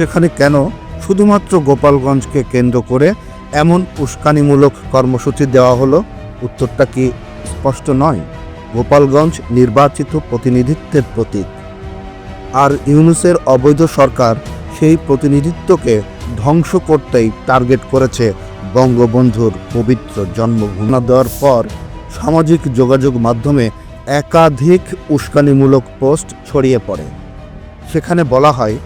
সেখানে কেন শুধুমাত্র গোপালগঞ্জকে কেন্দ্র করে এমন উস্কানিমূলক কর্মসূচি দেওয়া হলো? উত্তরটা কি স্পষ্ট নয়। গোপালগঞ্জ নির্বাচিত প্রতিনিধিত্বের প্রতীক। আর ইউনুসের অবৈধ সরকার সেই প্রতিনিধিত্বকে ধ্বংস করতেই টার্গেট করেছে বঙ্গবন্ধুর পবিত্র জন্মভূমি। দেওয়ার পর সামাজিক যোগাযোগ মাধ্যমে একাধিক উস্কানিমূলক পোস্ট ছড়িয়ে পড়ে। সেখানে বলা হয়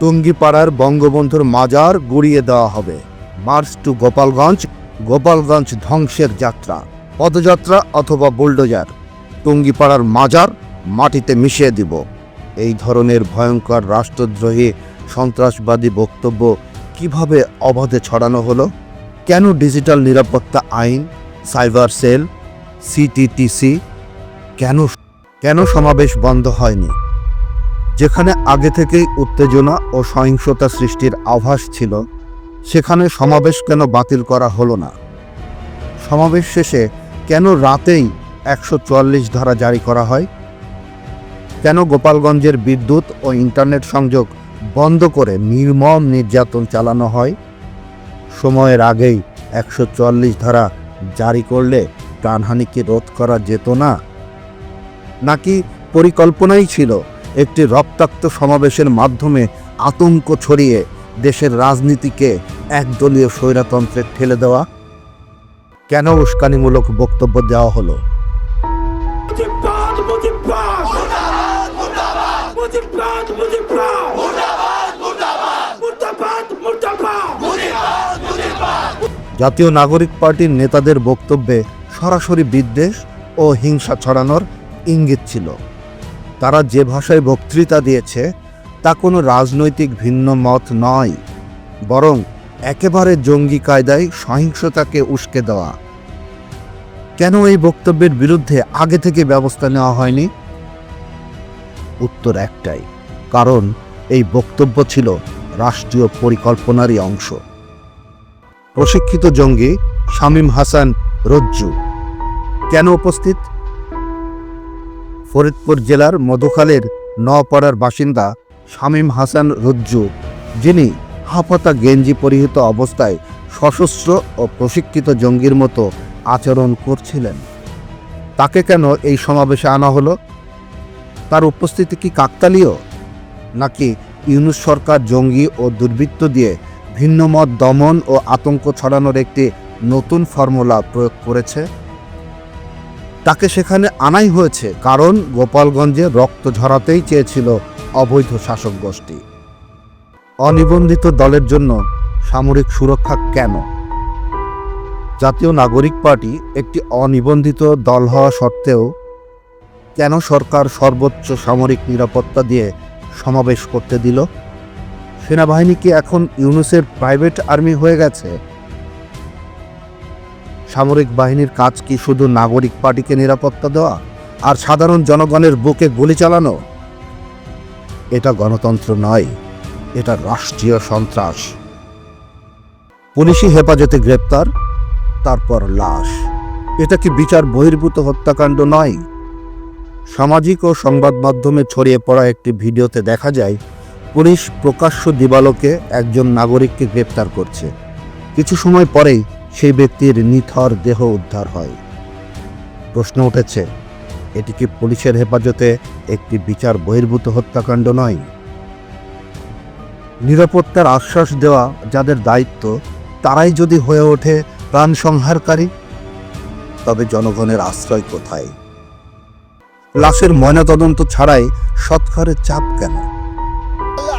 টুঙ্গিপাড়ার বঙ্গবন্ধুর মাজার গুড়িয়ে দেওয়া হবে। মার্চ টু গোপালগঞ্জ গোপালগঞ্জ ধ্বংসের যাত্রা, পদযাত্রা অথবা বুলডোজার। টুঙ্গিপাড়ার মাজার মাটিতে মিশিয়ে দিব। এই ধরনের ভয়ঙ্কর রাষ্ট্রদ্রোহী সন্ত্রাসবাদী বক্তব্য কীভাবে অবাধে ছড়ানো হলো? কেন ডিজিটাল নিরাপত্তা আইন, সাইবার সেল সিটিটিসি কেন কেন সমাবেশ বন্ধ হয়নি? যেখানে আগে থেকেই উত্তেজনা ও সহিংসতা সৃষ্টির আভাস ছিল, সেখানে সমাবেশ কেন বাতিল করা হলো না? সমাবেশ শেষে কেন রাতেই একশো চুয়াল্লিশ ধারা জারি করা হয়? কেন গোপালগঞ্জের বিদ্যুৎ ও ইন্টারনেট সংযোগ বন্ধ করে নির্মম নির্যাতন চালানো হয়? সময়ের আগেই একশো চুয়াল্লিশ ধারা জারি করলে প্রাণহানিকে রোধ করা যেত না? নাকি পরিকল্পনাই ছিল একটি রক্তাক্ত সমাবেশের মাধ্যমে আতঙ্ক ছড়িয়ে দেশের রাজনীতিকে একদলীয় স্বৈরতন্ত্রে ঠেলে দেওয়া। কেন উস্কানিমূলক বক্তব্য দেওয়া হলো. জাতীয় নাগরিক পার্টির নেতাদের বক্তব্যে সরাসরি বিদ্বেষ ও হিংসা ছড়ানোর ইঙ্গিত ছিল। তারা যে ভাষায় বক্তৃতা দিয়েছে, তা কোনো রাজনৈতিক ভিন্ন মত নয়, বরং একেবারে জঙ্গি কায়দায় সহিংসতাকে উস্কে দেওয়া। কেন এই বক্তব্যের বিরুদ্ধে আগে থেকে ব্যবস্থা নেওয়া হয়নি? উত্তর একটাই, কারণ এই বক্তব্য ছিল রাষ্ট্রীয় পরিকল্পনারই অংশ। প্রশিক্ষিত জঙ্গি শামীম হাসান রজ্জু, কেন উপস্থিত? ফরিদপুর জেলার মধুখালের নপাড়ার বাসিন্দা শামীম হাসান রজ্জু, যিনি হাফাতা গেঞ্জি পরিহিত অবস্থায় সশস্ত্র ও প্রশিক্ষিত জঙ্গির মতো আচরণ করছিলেন। তাকে কেন এই সমাবেশে আনা হলো? তার উপস্থিতি কি কাকতালীয়? নাকি ইউনুস সরকার জঙ্গি ও দুর্বৃত্ত দিয়ে ভিন্নমত দমন ও আতঙ্ক ছড়ানোর একটি নতুন ফর্মুলা প্রয়োগ করেছে? তাকে সেখানে আনাই হয়েছে কারণ গোপালগঞ্জে রক্ত ঝরাতেই চেয়েছিল অবৈধ শাসক গোষ্ঠী। অনিবন্ধিত দলের জন্য সামরিক সুরক্ষা কেন? জাতীয় নাগরিক পার্টি একটি অনিবন্ধিত দল হওয়া সত্ত্বেও কেন সরকার সর্বোচ্চ সামরিক নিরাপত্তা দিয়ে সমাবেশ করতে দিল? সেনাবাহিনী কি এখন ইউনুসের প্রাইভেট আর্মি হয়ে গেছে? সামরিক বাহিনীর কাজ কি শুধু নাগরিক পার্টিকে নিরাপত্তা দেওয়া আর সাধারণ জনগণের বুকে গুলি চালানো? এটা গণতন্ত্র নয়, এটা রাষ্ট্রীয় সন্ত্রাস। পুলিশি হেফাজতে গ্রেপ্তার, তারপর লাশ। এটা কি বিচার বহির্ভূত হত্যাকাণ্ড নয়? সামাজিক ও সংবাদ মাধ্যমে ছড়িয়ে পড়া একটি ভিডিওতে দেখা যায়, পুলিশ প্রকাশ্য দিবালোকে একজন নাগরিককে গ্রেপ্তার করছে। কিছু সময় পরেই সেই ব্যক্তির নিথর দেহ উদ্ধার হয়। প্রশ্ন উঠেছে, এটি কি পুলিশের হেফাজতে একটি বিচার বহির্ভূত হত্যাকাণ্ড নয়? নিরাপত্তার আশ্বাস দেওয়া যাদের দায়িত্ব, তারাই যদি হয়ে ওঠে প্রাণ সংহারকারী? তবে জনগণের আশ্রয় কোথায়? লাশের ময়নাতদন্ত ছাড়াই সৎকারের চাপ কেন?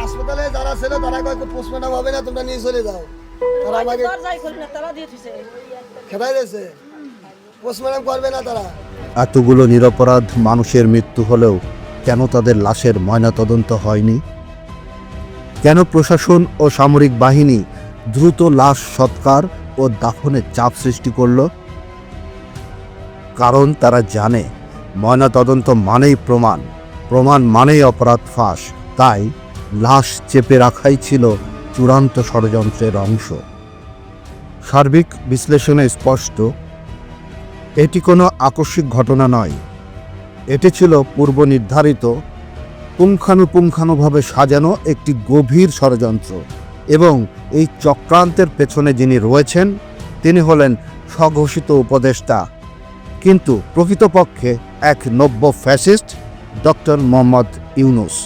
হাসপাতালে যারা ছিল তারা পোস্টমর্টম হবে না, তোমরা নিয়ে চলে যাও। তারা আমাকে দিয়েছে। পোস্টমর্টম করবে না তারা। এতগুলো নিরপরাধ মানুষের মৃত্যু হলেও কেন তাদের লাশের ময়নাতদন্ত হয়নি? কেন প্রশাসন ও সামরিক বাহিনী দ্রুত লাশ সৎকার ও দাফনের চাপ সৃষ্টি করল? কারণ তারা জানে ময়নাতদন্ত মানেই প্রমাণ। প্রমাণ মানেই অপরাধ ফাঁস। তাই লাশ চেপে রাখাই ছিল চূড়ান্ত ষড়যন্ত্রের অংশ। সার্বিক বিশ্লেষণে স্পষ্ট, এটি কোনো আকস্মিক ঘটনা নয়। এটি ছিল পূর্ব নির্ধারিত পুঙ্খানুপুঙ্খানুভাবে সাজানো একটি গভীর ষড়যন্ত্র এবং এই চক্রান্তের পেছনে যিনি রয়েছেন, তিনি হলেন স্বঘোষিত উপদেষ্টা। কিন্তু প্রকৃতপক্ষে এক নব্য ফ্যাসিস্ট, ডক্টর মোহাম্মদ ইউনুস।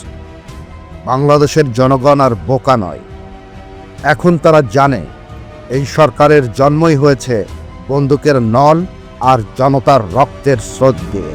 বাংলাদেশের জনগণ আর বোকা নয়। এখন তারা জানে এই সরকারের জন্মই হয়েছে বন্দুকের নল আর জনতার রক্তের স্রোত দিয়ে।